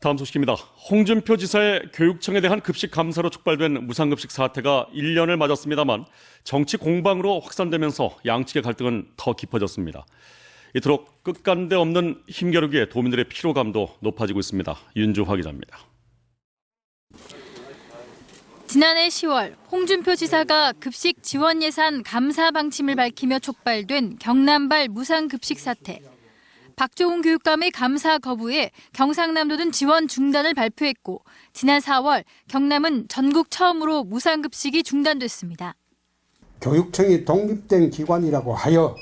다음 소식입니다. 홍준표 지사의 교육청에 대한 급식 감사로 촉발된 무상급식 사태가 1년을 맞았습니다만 정치 공방으로 확산되면서 양측의 갈등은 더 깊어졌습니다. 이토록 끝간데 없는 힘겨루기에 도민들의 피로감도 높아지고 있습니다. 윤주화 기자입니다. 지난해 10월 홍준표 지사가 급식 지원 예산 감사 방침을 밝히며 촉발된 경남발 무상급식 사태. 박종훈 교육감의 감사 거부에 경상남도 는 지원 중단을 발표했고 지난 4월 경남은 전국 처음으로 무상급식이 중단됐습니다. 교육청이 독립된 기관이라고 하여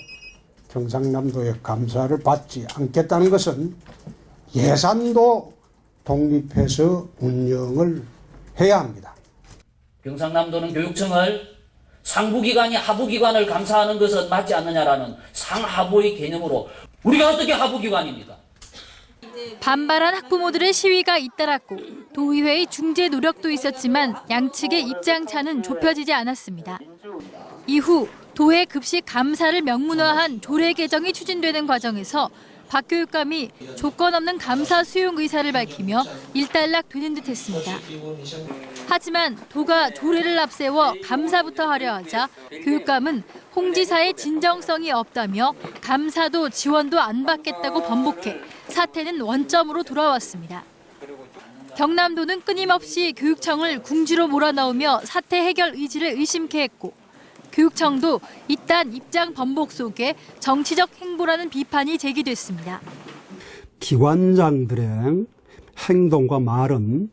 경상남도의 감사를 받지 않겠다는 것은 예산도 독립해서 운영을 해야 합니다. 경상남도는 교육청을 상부기관이 하부기관을 감사하는 것은 맞지 않느냐라는 상하부의 개념으로 우리가 어떻게 하부기관입니까? 반발한 학부모들의 시위가 잇따랐고 도의회의 중재 노력도 있었지만 양측의 입장 차는 좁혀지지 않았습니다. 이후 도회 급식 감사를 명문화한 조례 개정이 추진되는 과정에서 박 교육감이 조건 없는 감사 수용 의사를 밝히며 일단락 되는 듯 했습니다. 하지만 도가 조례를 앞세워 감사부터 하려 하자 교육감은 홍 지사의 진정성이 없다며 감사도 지원도 안 받겠다고 번복해 사태는 원점으로 돌아왔습니다. 경남도는 끊임없이 교육청을 궁지로 몰아넣으며 사태 해결 의지를 의심케 했고 교육청도 이딴 입장 번복 속에 정치적 행보라는 비판이 제기됐습니다. 기관장들의 행동과 말은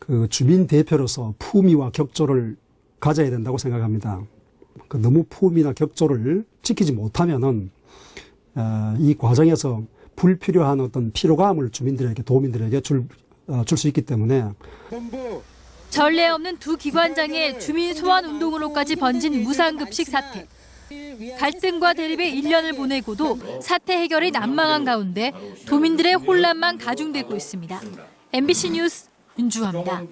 그 주민 대표로서 품위와 격조를 가져야 된다고 생각합니다. 그 너무 품위나 격조를 지키지 못하면은 어, 이 과정에서 불필요한 어떤 피로감을 주민들에게 도민들에게 줄 줄수 있기 때문에 전례 없는 두 기관장의 주민 소환 운동으로까지 번진 무상급식 사태. 갈등과 대립의 1년을 보내고도 사태 해결이 난망한 가운데 도민들의 혼란만 가중되고 있습니다. MBC 뉴스 윤주화입니다.